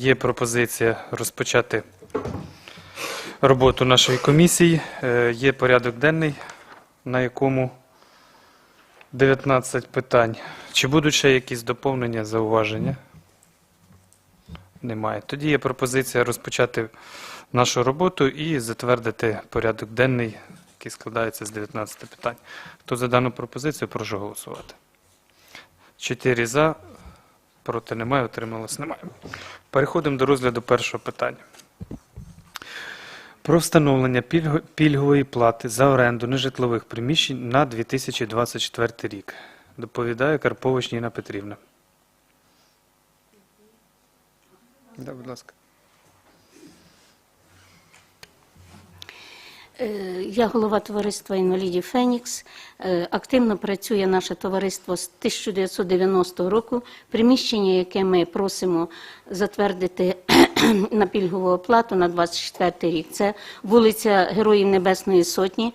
Є пропозиція розпочати роботу нашої комісії. Е, Є порядок денний, на якому 19 питань. Чи будуть ще якісь доповнення, зауваження? Немає. Тоді є пропозиція розпочати нашу роботу і затвердити порядок денний, який складається з 19 питань. Хто за дану пропозицію, прошу голосувати. Чотири за, проти немає, отрималось немає. Переходимо до розгляду першого питання. Про встановлення пільгової плати за оренду нежитлових приміщень на 2024 рік. Доповідає Карпович Ніна Петрівна. Да, будь ласка. Я голова товариства інвалідів Фенікс. Е, Активно працює наше товариство з 1990 року. Приміщення, яке ми просимо затвердити на пільгову оплату на 24 рік, це вулиця Героїв Небесної Сотні,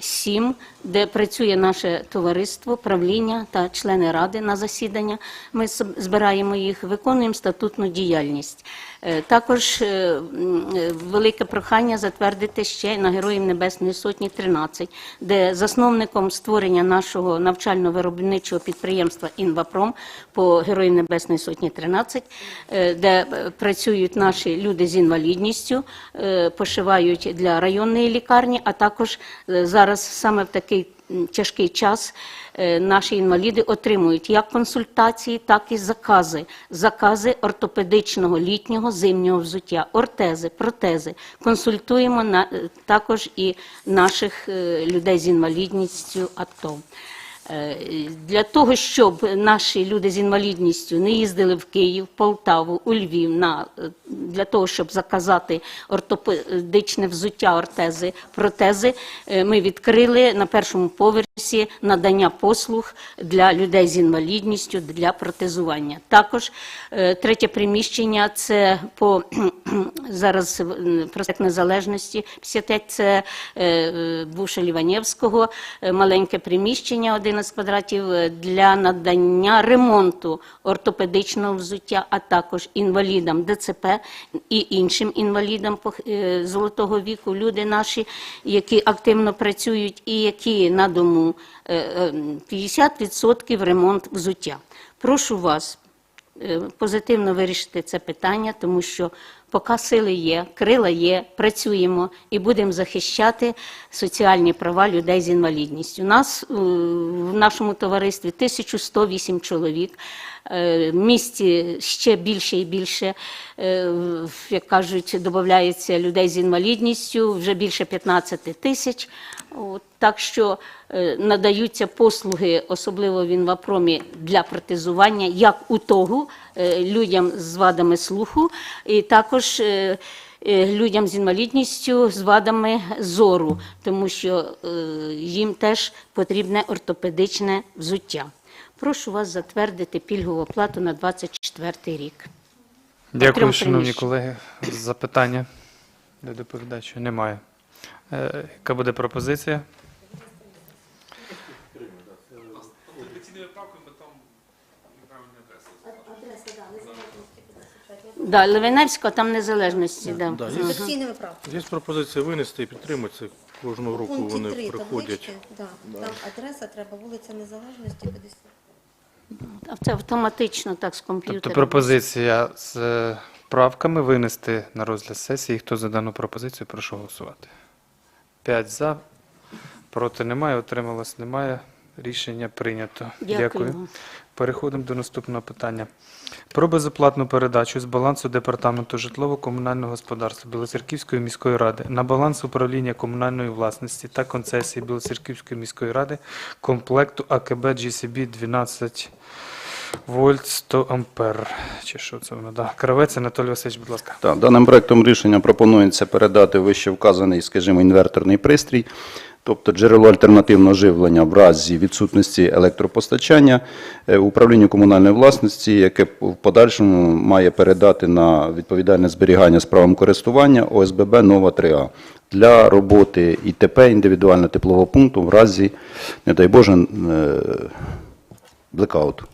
7, де працює наше товариство, правління та члени ради на засідання. Ми збираємо їх, виконуємо статутну діяльність. Е, Також е, велике прохання затвердити ще на Героїв Небесної Сотні 13, де засновником створення нашого навчально-виробничого підприємства «Інвапром» по Героїв Небесної Сотні 13, е, де працюють наші люди з інвалідністю, пошивають для районної лікарні, а також зараз саме в такий тяжкий час е, наші інваліди отримують як консультації, так і закази. Закази ортопедичного літнього зимнього взуття, ортези, протези. Консультуємо на, е, також і наших е, людей з інвалідністю АТО. Е, Для того, щоб наші люди з інвалідністю не їздили в Київ, Полтаву, у Львів, на, е, для того, щоб заказати ортопедичне взуття, ортези, протези, е, ми відкрили на першому поверсі надання послуг для людей з інвалідністю для протезування. Також третє приміщення це по зараз проспект Незалежності 55, це бувша Ліванєвського, маленьке приміщення 11 квадратів е, для надання ремонту ортопедичного взуття, а також інвалідам ДЦП і іншим інвалідам е, золотого віку. Люди наші, які активно працюють і які на дому е, е, 50% ремонт взуття. Прошу вас позитивно вирішити це питання, тому що поки сили є, крила є, працюємо і будемо захищати соціальні права людей з інвалідністю. У нас е, в нашому товаристві 1108 чоловік. Е, В місті ще більше і більше, е, як кажуть, додається людей з інвалідністю, вже більше 15 тисяч. Так що надаються послуги, особливо в інвапромі, для протезування, як у того людям з вадами слуху, і також е, е, людям з інвалідністю, з вадами зору, тому що е, їм теж потрібне ортопедичне взуття. Прошу вас затвердити пільгову оплату на 24 рік. Дякую, шановні колеги. Запитання до доповідача немає. Е, Яка буде пропозиція? Да, Левиневського там незалежності. Да. Да, є, є пропозиція винести і підтримати. Це кожного року пункті вони 3 приходять. таблички, да, там адреса треба вулиця Незалежності 50. Це автоматично так з комп'ютера. Тобто пропозиція з е, правками винести на розгляд сесії. Хто за дану пропозицію, прошу голосувати. П'ять за, проти немає, утрималось немає. Рішення прийнято. Дякую. Переходимо до наступного питання. Про безоплатну передачу з балансу Департаменту житлово-комунального господарства Білоцерківської міської ради на баланс управління комунальної власності та концесії Білоцерківської міської ради комплекту АКБ GCB 12 вольт 100 ампер. Чи що це воно? Да. Кравець Анатолій Васильович, будь ласка. Так, даним проектом рішення пропонується передати вище вказаний, скажімо, інверторний пристрій, тобто джерело альтернативного живлення в разі відсутності електропостачання е, управлінню комунальної власності, яке в подальшому має передати на відповідальне зберігання з правом користування ОСББ Нова 3А для роботи ІТП індивідуального теплового пункту в разі, не дай Боже, е, блекауту.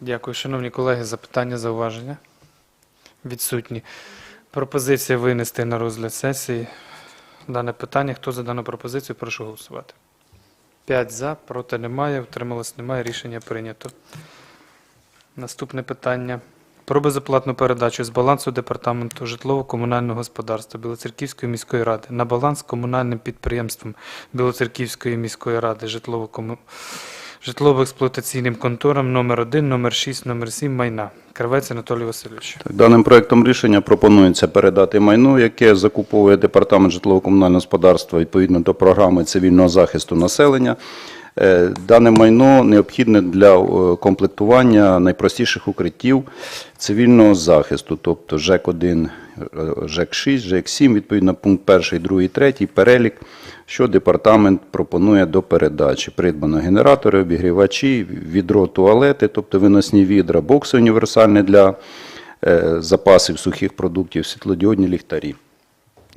Дякую, шановні колеги. Запитання, зауваження? Відсутні. Пропозиція винести на розгляд сесії дане питання. Хто за дану пропозицію, прошу голосувати. П'ять за, проти немає, утрималось немає. Рішення прийнято. Наступне питання. Про безоплатну передачу з балансу Департаменту житлово-комунального господарства Білоцерківської міської ради на баланс комунальним підприємством Білоцерківської міської ради житлово-кому- житлово-експлуатаційним конторам номер 1 номер 6 номер 7 майна. Кравець Анатолій Васильович. Так, Даним проектом рішення пропонується передати майно, яке закуповує департамент житлово-комунального господарства відповідно до програми цивільного захисту населення. Е, Дане майно необхідне для е, комплектування найпростіших укриттів цивільного захисту, тобто ЖЕК-1, е, ЖЕК-6, ЖЕК-7, відповідно пункт 1, 2, 3, перелік, що департамент пропонує до передачі. Придбано генератори, обігрівачі, відро, туалети, тобто виносні відра, бокси універсальні для е, запасів сухих продуктів, світлодіодні ліхтарі.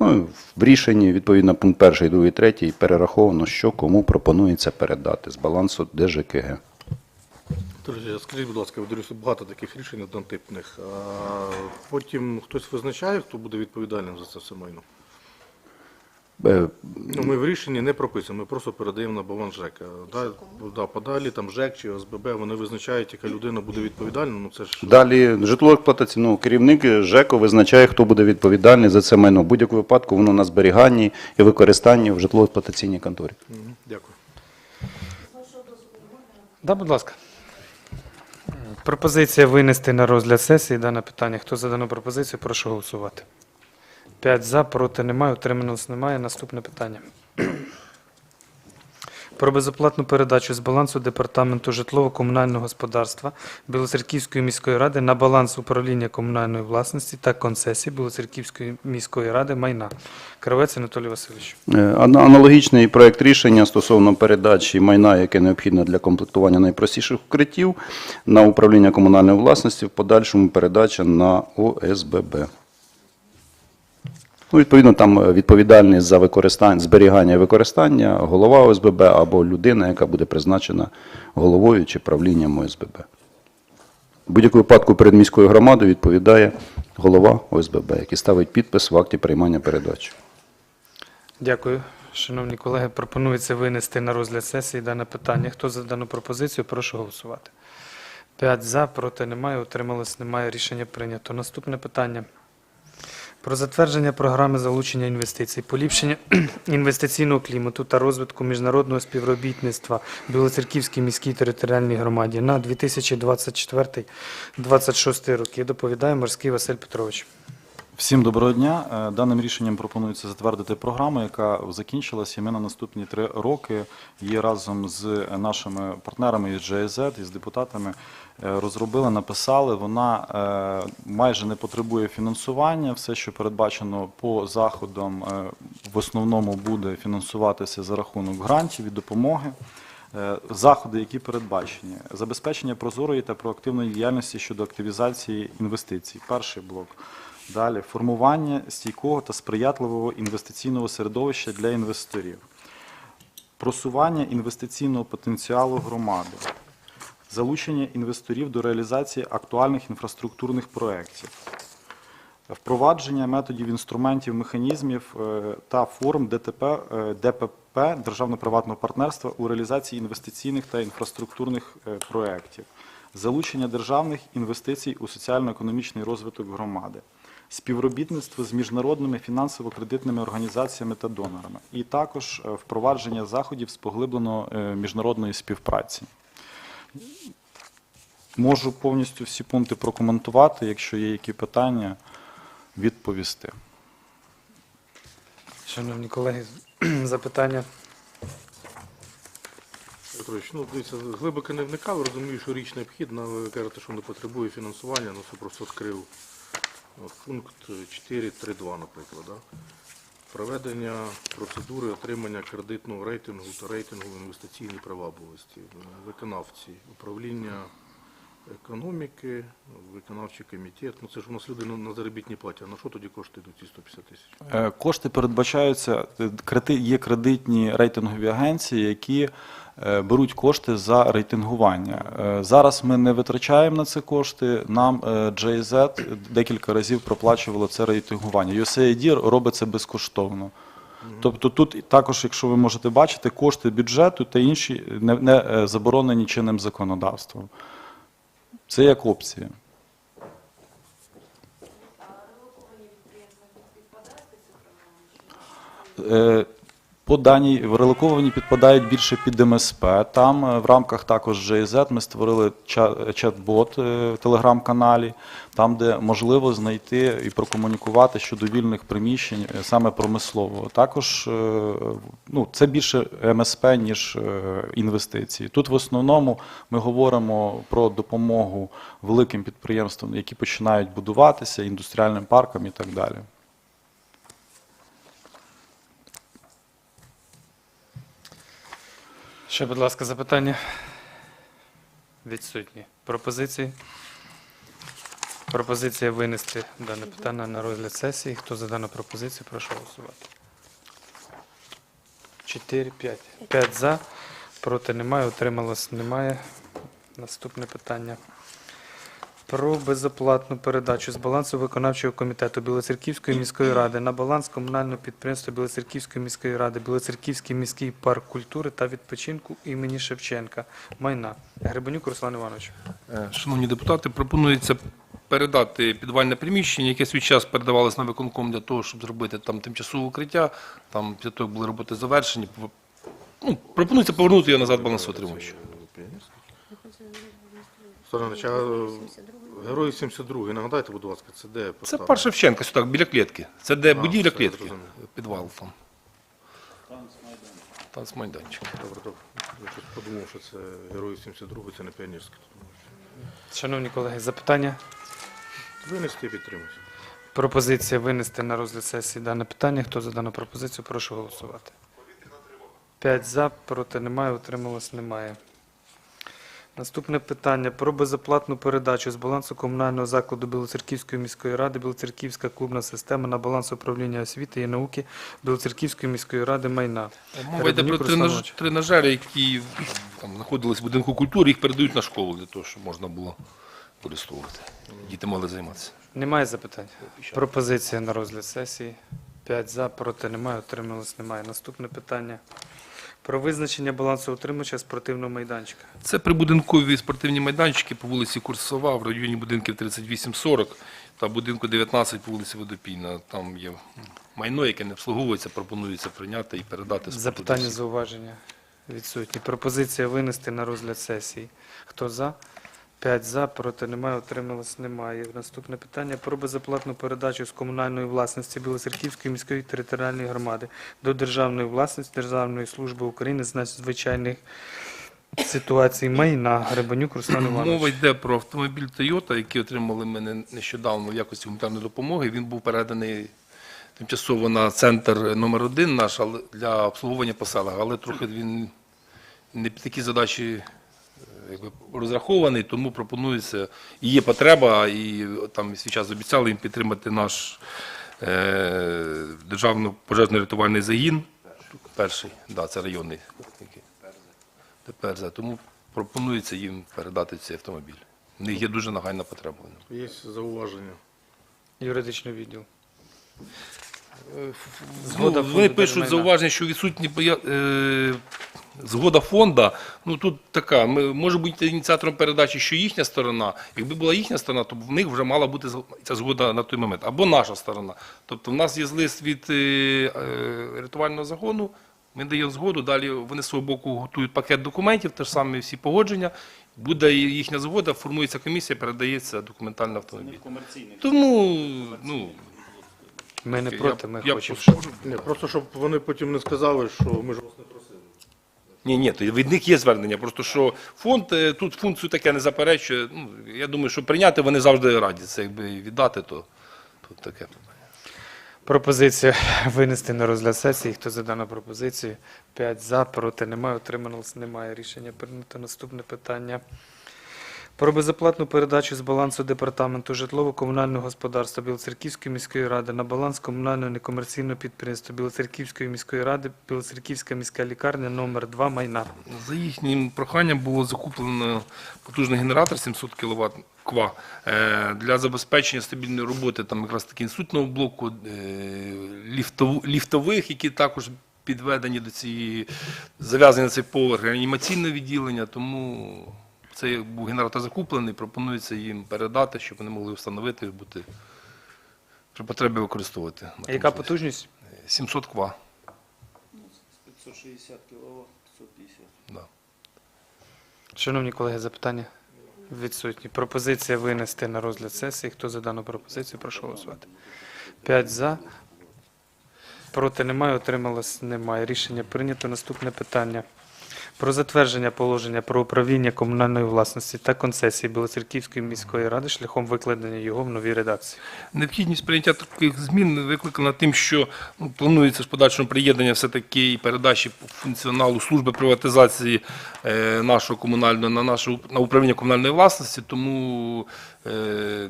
Ну, в рішенні, відповідно, пункт 1, 2, 3 перераховано, що кому пропонується передати з балансу ДЖКГ. Друзі, скажіть, будь ласка, дивлюся, багато таких рішень однотипних. Потім хтось визначає, хто буде відповідальним за це все майно. Е, Ну, ми в рішенні не прописуємо, ми просто передаємо на баланс ЖЕКа. Да, да, подалі там ЖЕК чи ОСББ, вони визначають, яка людина буде відповідальна. Ну це ж Далі житлово-експлуатаційний керівник ЖЕКу визначає, хто буде відповідальний за це майно. В будь-якому випадку воно на зберіганні і використанні в житлово-експлуатаційній конторі. Дякую. Да, будь ласка. Пропозиція винести на розгляд сесії дане питання. Хто за дану пропозицію, прошу голосувати. П'ять за, проти немає, утрималось немає. Наступне питання. Про безоплатну передачу з балансу Департаменту житлово-комунального господарства Білоцерківської міської ради на баланс управління комунальної власності та концесії Білоцерківської міської ради майна. Кравець Анатолій Васильович. Е, Аналогічний проект рішення стосовно передачі майна, яке необхідне для комплектування найпростіших укриттів, на управління комунальної власності, в подальшому передача на ОСББ. Ну, відповідно, там е, відповідальність за використання, зберігання і використання голова ОСББ або людина, яка буде призначена головою чи правлінням ОСББ. В будь-якому випадку перед міською громадою відповідає голова ОСББ, який ставить підпис в акті приймання передачі. Дякую. Шановні колеги, пропонується винести на розгляд сесії дане питання. Хто за дану пропозицію, прошу голосувати. П'ять за, проти немає, утрималось немає. Рішення прийнято. Наступне питання. Про затвердження програми залучення інвестицій, поліпшення інвестиційного клімату та розвитку міжнародного співробітництва Білоцерківській міській територіальній громаді на 2024-2026 роки. Доповідає Морський Василь Петрович. Всім доброго дня. Е, Даним рішенням пропонується затвердити програму, яка закінчилася. І ми на наступні три роки її разом з нашими партнерами із GIZ, із депутатами розробили, написали. Вона е, майже не потребує фінансування. Все, що передбачено по заходам, е, в основному буде фінансуватися за рахунок грантів і допомоги. Е, Заходи, які передбачені, забезпечення прозорої та проактивної діяльності щодо активізації інвестицій. Перший блок. Далі формування стійкого та сприятливого інвестиційного середовища для інвесторів, просування інвестиційного потенціалу громади, залучення інвесторів до реалізації актуальних інфраструктурних проєктів, впровадження методів інструментів, механізмів е, та форм ДТП, е, ДПП державно-приватного партнерства у реалізації інвестиційних та інфраструктурних е, проєктів, залучення державних інвестицій у соціально-економічний розвиток громади, співробітництво з міжнародними фінансово-кредитними організаціями та донорами, і також впровадження заходів з поглибленої міжнародної співпраці. Можу повністю всі пункти прокоментувати, якщо є які питання, відповісти. Шановні колеги, запитання. Петрович, ну дивіться, глибоко не вникав, розумію, що річ необхідна, але ви кажете, що не потребує фінансування, ну це просто відкрив От, пункт 4.3.2, наприклад. Да? Проведення процедури отримання кредитного рейтингу та рейтингу інвестиційної привабливості, виконавці, управління економіки, виконавчий комітет. Ну це ж у нас люди на, заробітній заробітні платі. А на що тоді кошти йдуть ці 150 тисяч? Е, Кошти передбачаються, е, є кредитні рейтингові агенції, які беруть кошти за рейтингування. Е, Зараз ми не витрачаємо на це кошти. Нам е, JZ декілька разів проплачувало це рейтингування. USAID робить це безкоштовно. Тобто тут також, якщо ви можете бачити, кошти бюджету та інші не, не е, заборонені чинним законодавством. Це як опція. Е, По даній релоковані підпадають більше під МСП. Там е, в рамках також JZ ми створили чат-бот е, в телеграм-каналі, там, де можливо знайти і прокомунікувати щодо вільних приміщень е, саме промислового. Також ну, це більше МСП, ніж інвестиції. Тут в основному ми говоримо про допомогу великим підприємствам, які починають будуватися, індустріальним паркам і так далі. Ще, будь ласка, запитання? Відсутні. Пропозиції? Пропозиція винести дане питання на розгляд сесії. Хто за дану пропозицію, прошу голосувати. 4, 5. 5 за. Проти немає, утрималось немає. Наступне питання. Про безоплатну передачу з балансу виконавчого комітету Білоцерківської міської ради на баланс комунального підприємства Білоцерківської міської ради Білоцерківський міський парк культури та відпочинку імені Шевченка. Майна. Гребенюк Руслан Іванович. Е, Шановні депутати, пропонується передати підвальне приміщення, яке свій час передавалось на виконком для того, щоб зробити там тимчасове укриття. Там після того, як були роботи завершені. Ну, пропонується повернути його назад балансоутримувачу. Сторонович, а е, Герої 72 нагадайте, будь ласка, це де Це парк Шевченка, сюди, біля клітки. Це де А, будівля все, клітки, зрозумів. підвал там. Танцмайданчик. Добре, добре. Я щось подумав, що це Герої 72 це не піонерське. Шановні колеги, запитання? Винести і підтримати. Пропозиція винести на розгляд сесії дане питання. Хто за дану пропозицію, прошу голосувати. 5 за, проти немає, утрималось немає. Наступне питання про безоплатну передачу з балансу комунального закладу Білоцерківської міської ради Білоцерківська клубна система на баланс управління освіти і науки Білоцерківської міської ради майна. Мова йде про тренаж- тренажери, які там знаходились в будинку культури, їх передають на школу для того, щоб можна було користувати. Діти могли займатися. Немає запитань? Пропозиція на розгляд сесії. 5 за, проти немає, утрималось немає. Наступне питання. Про визначення балансу утримача спортивного майданчика. Це прибудинкові спортивні майданчики по вулиці Курсова в районі будинків 38-40 та будинку 19 по вулиці Водопійна. Там є майно, яке не обслуговується, пропонується прийняти і передати Запитання, зауваження відсутні. Пропозиція винести на розгляд сесії. Хто за? 5 за, проти немає, утрималось немає. Наступне питання про безоплатну передачу з комунальної власності Білоцерківської міської територіальної громади до державної власності Державної служби України з надзвичайних ситуацій майна. Гребенюк Руслан Мова йде про автомобіль Toyota, який отримали мене нещодавно в якості гуманітарної допомоги. Він був переданий тимчасово на центр номер один наш для обслуговування по селах, але трохи він не під такі задачі якби, розрахований, тому пропонується, і є потреба, і там свій час обіцяли їм підтримати наш е, державний пожежно-рятувальний загін. Перший, да, це районний. за. Тому пропонується їм передати цей автомобіль. В них є дуже нагальна потреба. Є зауваження. Юридичний відділ. Ну, Згода вони фонду пишуть держмайна. зауваження, що відсутні е, згода фонда. Ну тут така, ми, може бути ініціатором передачі, що їхня сторона. Якби була їхня сторона, то в них вже мала бути зг- ця згода на той момент. Або наша сторона. Тобто в нас є лист від е, е, рятувального загону. Ми даємо згоду, далі вони з свого боку готують пакет документів, те ж саме всі погодження. Буде їхня згода, формується комісія, передається документальний автомобіль. Тому, ну, Ми не я- проти, ми я хочемо. Ні, просто щоб вони потім не сказали, що ми ж вас не просили. Ні, ні, то від них є звернення. Просто що фонд е, тут функцію таке не заперечує. Ну, я думаю, що прийняти вони завжди раді. Це якби віддати, то, то таке. Пропозиція винести на розгляд сесії. Хто за дану пропозицію? 5 за, проти немає, утрималось немає. Рішення прийнято. Наступне питання. Про безоплатну передачу з балансу департаменту житлово-комунального господарства Білоцерківської міської ради на баланс комунального некомерційного підприємства Білоцерківської міської ради Білоцерківська міська лікарня номер 2 майна. За їхнім проханням було закуплено потужний генератор 700 кВт КВА е, для забезпечення стабільної роботи там якраз таки інсультного блоку, е, ліфтових, які також підведені до цієї зав'язані на цей поверх реанімаційне відділення. Тому цей був генератор закуплений, пропонується їм передати, щоб вони могли встановити і бути при потребі використовувати. А яка потужність? 700 КВА. 560 кВт, 550. Да. Шановні колеги, запитання відсутні. Пропозиція винести на розгляд сесії. Хто за дану пропозицію, прошу голосувати. П'ять за. Проти немає, отрималось немає. Рішення прийнято. Наступне питання. Про затвердження положення про управління комунальної власності та концесії Білоцерківської міської ради шляхом викладення його в новій редакції. Необхідність прийняття таких змін викликана тим, що ну, планується в подальшому приєднання все-таки і передачі функціоналу служби приватизації е, нашого комунального на наше на управління комунальної власності. Тому е,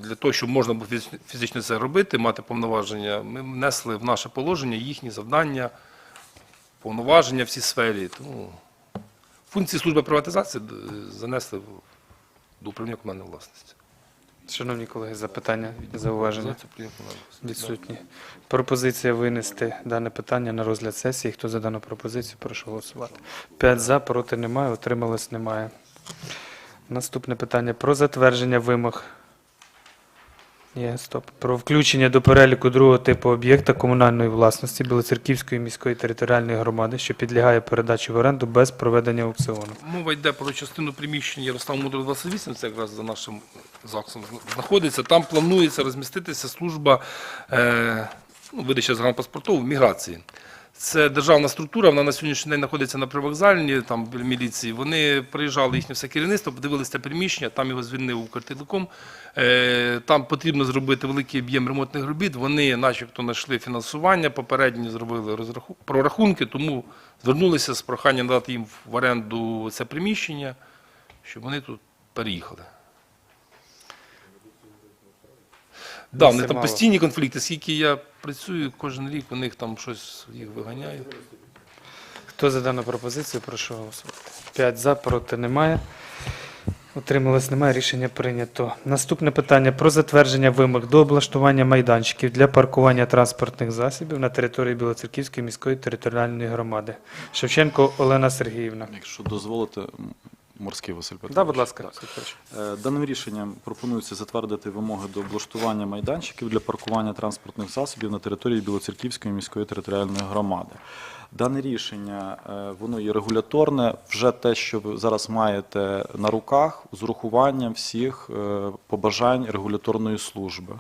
для того, щоб можна було фізично це робити, мати повноваження, ми внесли в наше положення їхні завдання, повноваження в цій сфері. Тому функції служби приватизації е, занесли до управління комунальної власності. Шановні колеги, запитання, зауваження відсутні. Пропозиція винести дане питання на розгляд сесії. Хто за дану пропозицію, прошу голосувати. П'ять за, проти немає, отрималось немає. Наступне питання про затвердження вимог. Ні, стоп. Про включення до переліку другого типу об'єкта комунальної власності Білоцерківської міської територіальної громади, що підлягає передачі в оренду без проведення аукціону. Мова йде про частину приміщення Ярослав Мудро 28, це якраз за нашим ЗАГСом знаходиться. Там планується розміститися служба е, ну, видача загальнопаспортів міграції. Це державна структура, вона на сьогоднішній день знаходиться на привокзальні, там біля міліції. Вони приїжджали їхнє все керівництво, подивилися приміщення, там його звільнив Укртелеком. Е, Там потрібно зробити великий об'єм ремонтних робіт. Вони, начебто, знайшли фінансування, попередньо зробили прорахунки, тому звернулися з проханням дати їм в оренду це приміщення, щоб вони тут переїхали. Да, вони там мало. постійні конфлікти. Скільки я працюю, кожен рік у них там щось їх виганяє. Хто за дану пропозицію, прошу голосувати. П'ять за, проти немає. Утрималось немає. Рішення прийнято. Наступне питання про затвердження вимог до облаштування майданчиків для паркування транспортних засобів на території Білоцерківської міської територіальної громади. Шевченко Олена Сергіївна. Якщо дозволите, Морський Василь Петрович. Да, будь ласка. Так. Е, Даним рішенням пропонується затвердити вимоги до облаштування майданчиків для паркування транспортних засобів на території Білоцерківської міської територіальної громади. Дане рішення е, воно є регуляторне. Вже те, що ви зараз маєте на руках, з урахуванням всіх е, побажань регуляторної служби.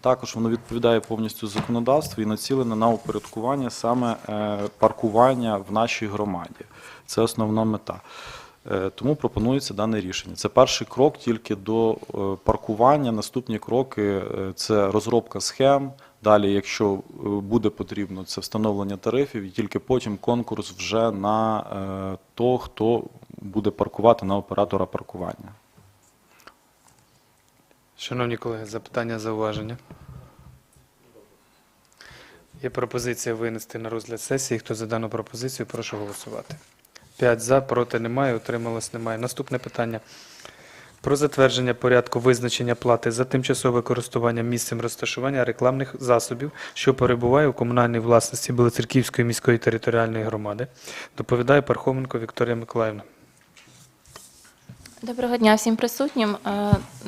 Також воно відповідає повністю законодавству і націлене на упорядкування саме паркування в нашій громаді. Це основна мета. Е, Тому пропонується дане рішення. Це перший крок тільки до е, паркування. Наступні кроки е, це розробка схем. Далі, якщо буде потрібно, це встановлення тарифів, і тільки потім конкурс вже на то, хто буде паркувати на оператора паркування. Шановні колеги, запитання, зауваження. Є пропозиція винести на розгляд сесії. Хто за дану пропозицію, прошу голосувати. П'ять за, проти немає, утрималось немає. Наступне питання. Про затвердження порядку визначення плати за тимчасове користування місцем розташування рекламних засобів, що перебуває у комунальній власності Білоцерківської міської територіальної громади. Доповідає Пархоменко Вікторія Миколаївна. Доброго дня всім присутнім. Е,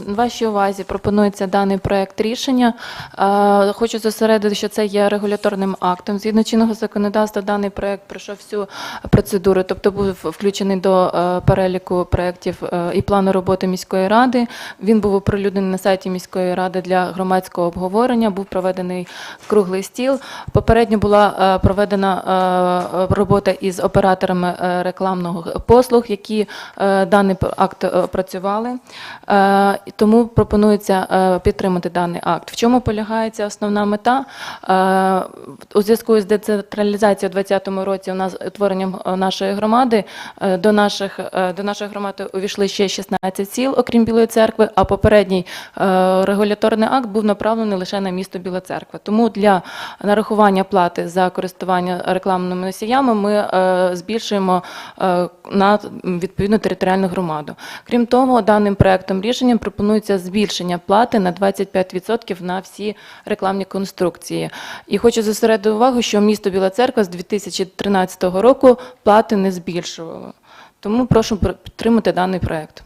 Вашій увазі пропонується даний проект рішення. Е, Хочу зосередити, що це є регуляторним актом. Згідно чинного законодавства, даний проект пройшов всю процедуру, тобто був включений до е, переліку проєктів і плану роботи міської ради. Він був оприлюднений на сайті міської ради для громадського обговорення. Був проведений круглий стіл. Попередньо була проведена робота із операторами рекламного послуг, які даний акт е, опрацювали, е, тому пропонується е, підтримати даний акт. В чому полягається основна мета? У зв'язку з децентралізацією у 2020 році у нас утворенням нашої громади до наших до нашої громади увійшли ще 16 сіл, окрім Білої церкви. А попередній регуляторний акт був направлений лише на місто Біла Церква. Тому для нарахування плати за користування рекламними носіями ми збільшуємо на відповідну територіальну громаду. Крім того, даним проектом рішенням пропонується збільшення плати на 25% на всі рекламні конструкції. І хочу зосередити увагу, що місто Біла Церква з 2013 року плати не збільшувало. Тому прошу підтримати даний проект.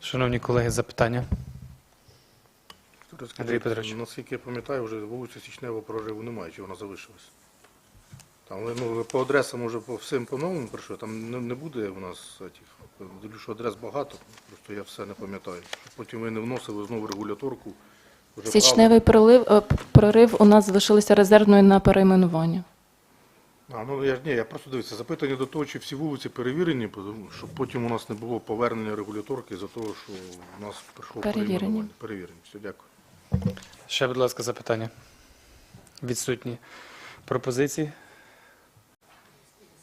Шановні колеги, запитання. Андрій Петрович. Наскільки я пам'ятаю, вже вулиця Січнева прориву немає, чи вона залишилась. Там ну, по адресам може по всім по-новому прийшло, там не, не буде у нас цих. Що адрес багато, просто я все не пам'ятаю. Потім ви не вносили знову регуляторку. Вже Січневий пролив, е, прорив у нас залишилися резервною на перейменування. А, ну я ж ні, я просто дивіться, запитання до того, чи всі вулиці перевірені, тому щоб потім у нас не було повернення регуляторки за того, що у нас прийшло Перевірені. перейменування. Перевірені. Все, дякую. Ще, будь ласка, запитання. Відсутні пропозиції.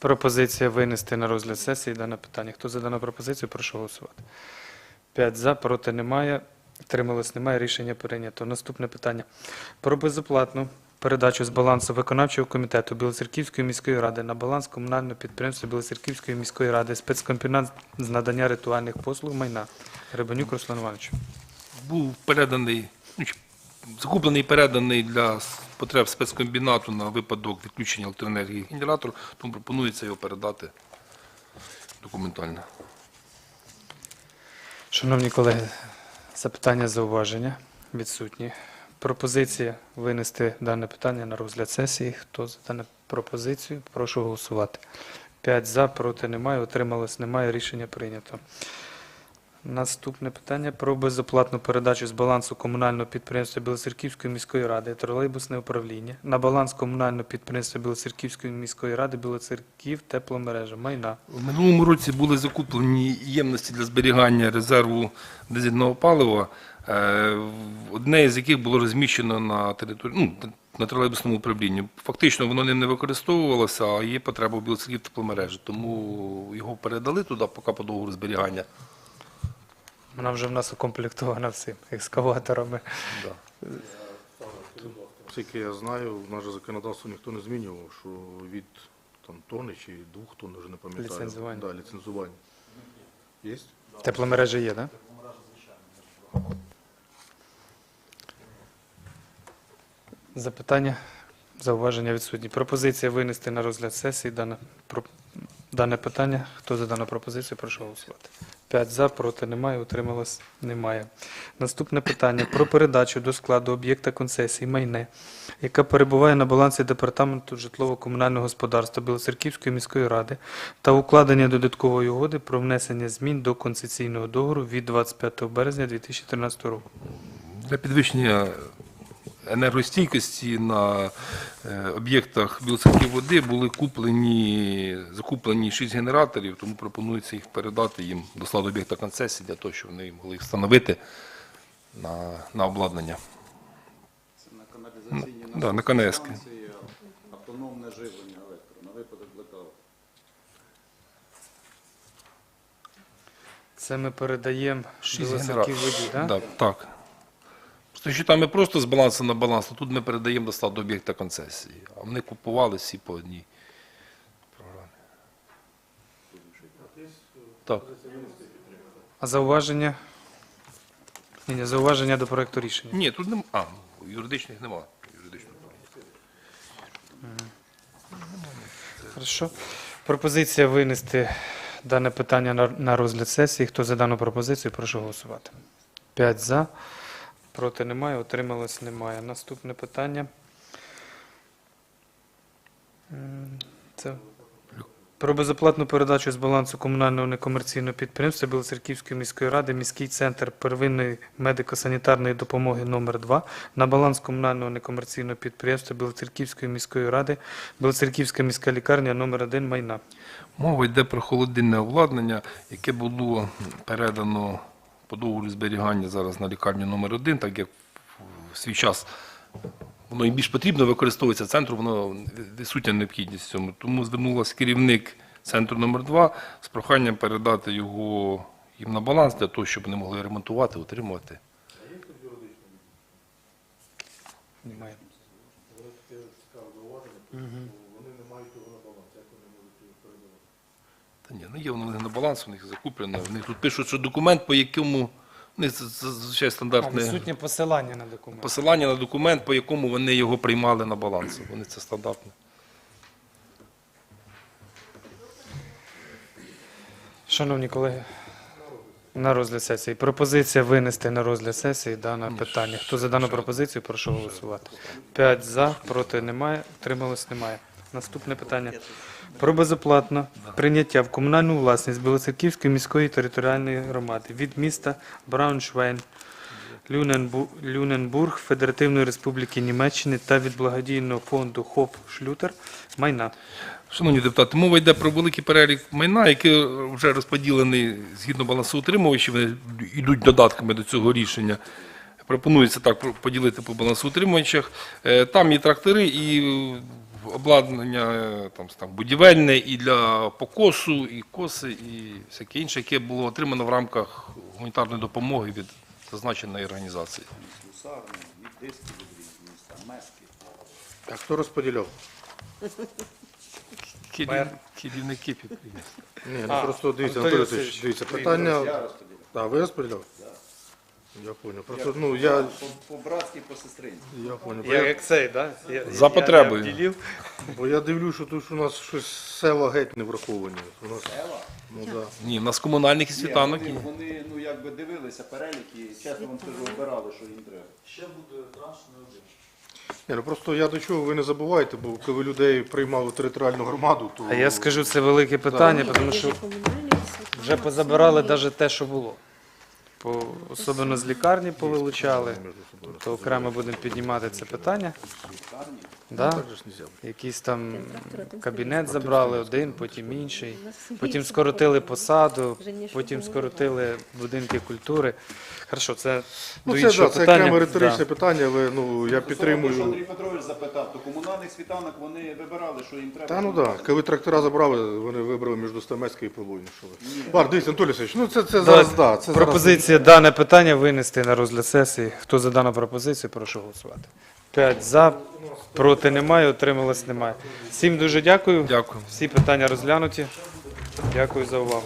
Пропозиція винести на розгляд сесії дане питання. Хто за дану пропозицію, прошу голосувати. П'ять за, проти немає. Трималось немає. Рішення прийнято. Наступне питання. Про безоплатну передачу з балансу виконавчого комітету Білоцерківської міської ради на баланс комунального підприємства Білоцерківської міської ради спецкомбінат з надання ритуальних послуг майна. Рибанюк Руслан Іванович. Був переданий, закуплений і переданий для потреб спецкомбінату на випадок відключення електроенергії генератор, тому пропонується його передати документально. Шановні колеги, запитання, зауваження відсутні. Пропозиція винести дане питання на розгляд сесії. Хто за дану пропозицію, прошу голосувати. П'ять за, проти немає, утрималось немає, рішення прийнято. Наступне питання про безоплатну передачу з балансу комунального підприємства Білоцерківської міської ради тролейбусне управління на баланс комунального підприємства Білоцерківської міської ради Білоцерків тепломережа майна. В минулому році були закуплені ємності для зберігання резерву дизельного палива, е, одне з яких було розміщено на території, ну, на тролейбусному управлінні. Фактично воно ним не використовувалося, а є потреба в білоцерків тепломережі. Тому його передали туди, поки по договору зберігання. Вона вже в нас укомплектована всім екскаваторами. Да. Оскільки я знаю, в наше законодавство ніхто не змінював, що від там, тони чи двох тонн, вже не пам'ятаю. Ліцензування. Да, ліцензування. Є? Тепломережа є, так? Запитання, зауваження відсутні. Пропозиція винести на розгляд сесії дане, про, дане питання. Хто за дану пропозицію, прошу голосувати. П'ять за, проти немає, утрималось немає. Наступне питання про передачу до складу об'єкта концесії майне, яка перебуває на балансі Департаменту житлово-комунального господарства Білоцерківської міської ради та укладення додаткової угоди про внесення змін до концесійного договору від 25 березня 2013 року. Для підвищення енергостійкості на е, об'єктах білоцерків води були куплені, закуплені 6 генераторів, тому пропонується їх передати їм до складу об'єкта концесії для того, щоб вони могли їх встановити на, на обладнання. Це на каналізаційні Да, на КНС. станції, автономне живлення електро на випадок блекауту. Це ми передаємо Білоцерків воді, так? Да, так. Просто що там ми просто з балансу на баланс, а тут ми передаємо до складу об'єкта концесії. А вони купували всі по одній програмі. Так. А зауваження? Ні, ні, зауваження до проекту рішення. Ні, тут нема. А, юридичних нема. Юридичного. Хорошо. Пропозиція винести дане питання на, на розгляд сесії. Хто за дану пропозицію, прошу голосувати. П'ять за. Проти немає, утрималось немає. Наступне питання. Це Про безоплатну передачу з балансу комунального некомерційного підприємства Білоцерківської міської ради міський центр первинної медико-санітарної допомоги номер 2 на баланс комунального некомерційного підприємства Білоцерківської міської ради Білоцерківська міська лікарня номер 1 майна. Мова йде про холодильне обладнання, яке було передано по договору зберігання зараз на лікарню номер 1 так як в свій час воно і більш потрібно використовується центру, воно відсутня необхідність в цьому. Тому звернулася керівник центру номер 2 з проханням передати його їм на баланс для того, щоб вони могли ремонтувати, утримувати. Немає. Та ні, ну є воно в них на баланс, у них закуплено. Вони тут пишуть, що документ, по якому вони це зазвичай А, стандартне. відсутнє посилання на документ. Посилання на документ, по якому вони його приймали на баланс. Вони це стандартно. Шановні колеги, на розгляд сесії. Пропозиція винести на розгляд сесії дане питання. Хто за дану пропозицію, прошу голосувати. П'ять за, проти немає, утрималось немає. Наступне питання. Про безоплатне прийняття в комунальну власність Білоцерківської міської територіальної громади від міста Брауншвейн, Люненбург, Федеративної Республіки Німеччини та від благодійного фонду Хоф Шлютер майна. Шановні депутати, мова йде про великий перелік майна, який вже розподілений згідно балансоутримувачів, вони йдуть додатками до цього рішення. Пропонується так поділити по балансоутримувачах. Е, Там і трактори, і обладнання е, там, там, будівельне, і для покосу, і коси, і всяке інше, яке було отримано в рамках гуманітарної допомоги від зазначеної організації. А хто розподіляв? Керів- Керівники підприємств. Ні, ну просто дивіться, Анатолій Васильович, дивіться, питання... Так, ви розподіляв? Я понял. Просто, ну, я... По-братськи, по-сестринськи. Я понял. Бо Я я, як цей, да? Я- За потребою. я бо я дивлюсь, що тут у нас щось села геть не враховані. У нас... Ну, да. Ні, в нас комунальних і світанок Вони, є. вони ну, якби дивилися перелік і чесно вам скажу, обирали, що їм треба. Ні, ну просто я до чого ви не забувайте, бо коли людей приймали в територіальну громаду, то... А я скажу, це велике питання, тому що вже позабирали навіть те, що було. По, особливо з лікарні повилучали. То окремо будемо піднімати це питання. Да? Ж нельзя. Якийсь там кабінет забрали один, потім інший. Потім скоротили посаду, потім скоротили будинки культури. Хорошо, це Ну, до це, іншого да, це питання. риторичне Да. питання, але ну, я Що підтримую... Андрій Петрович запитав, то комунальних світанок вони вибирали, що їм треба. Та ну так, да. коли трактора забрали, вони вибрали між Стамецька і Полойне. Що ви. Ладно, дивіться, Анатолій Васильович, ну це, це зараз, да, це зараз... Пропозиція дане питання винести на розгляд сесії. Хто за дану пропозицію, прошу голосувати. П'ять за, проти немає, утрималось немає. Всім дуже дякую. Дякую. Всі питання розглянуті. Дякую за увагу.